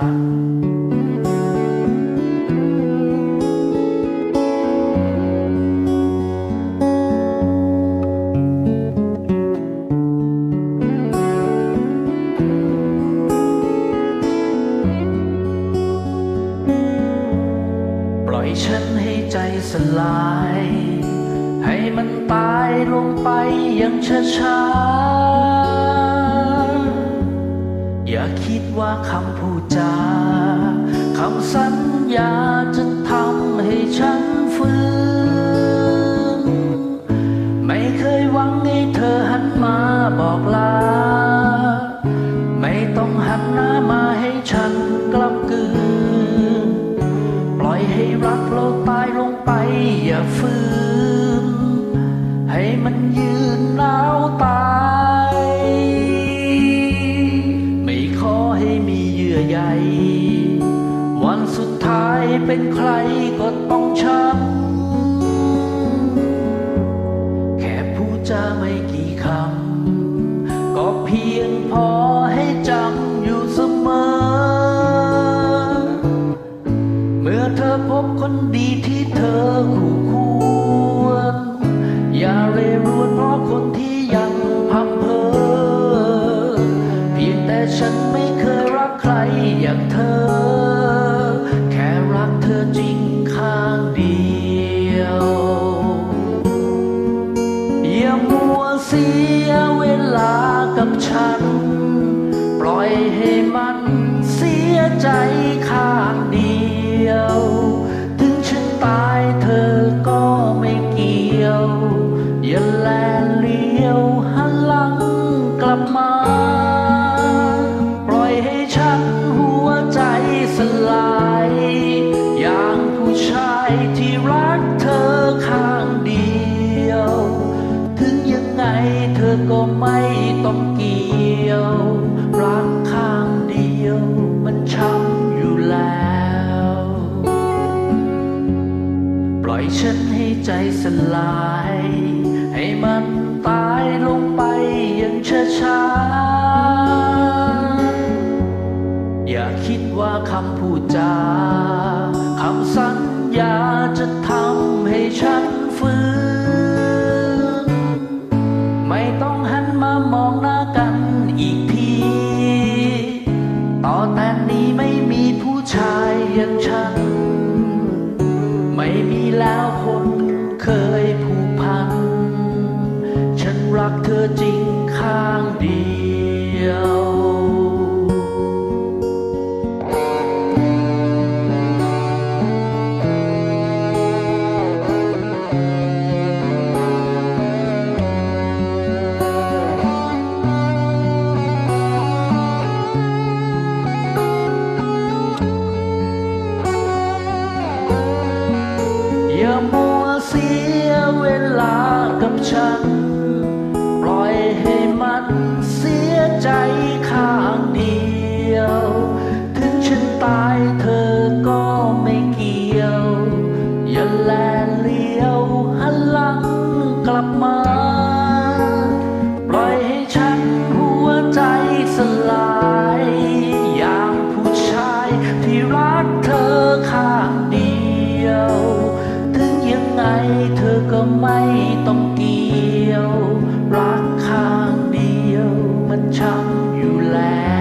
ครับปล่อยฉันให้ใจสลาย ให้มันตายลงไปอย่างช้าๆอย่า ว่าคำพูดจาคำสัญญาจะทำให้ฉันฟื้น ไม่เคยหวังให้เธอหันมาบอกลา ไม่ต้องหันหน้ามาให้ฉันกลับกืน ปล่อยให้รักเราตายลงไปอย่าฟื้น ให้มันยืนหนาว เธอก็ไม่ต้องเกี่ยว รักข้างเดียวมันช้ำอยู่แล้ว ปล่อยฉันให้ใจสลาย ให้มันตายลงไปอย่างช้าๆ อย่างฉัน ไม่มีแล้วคนเคยผูกพัน ฉันรักเธอจริงข้างดี เสียเวลากับฉัน you laugh.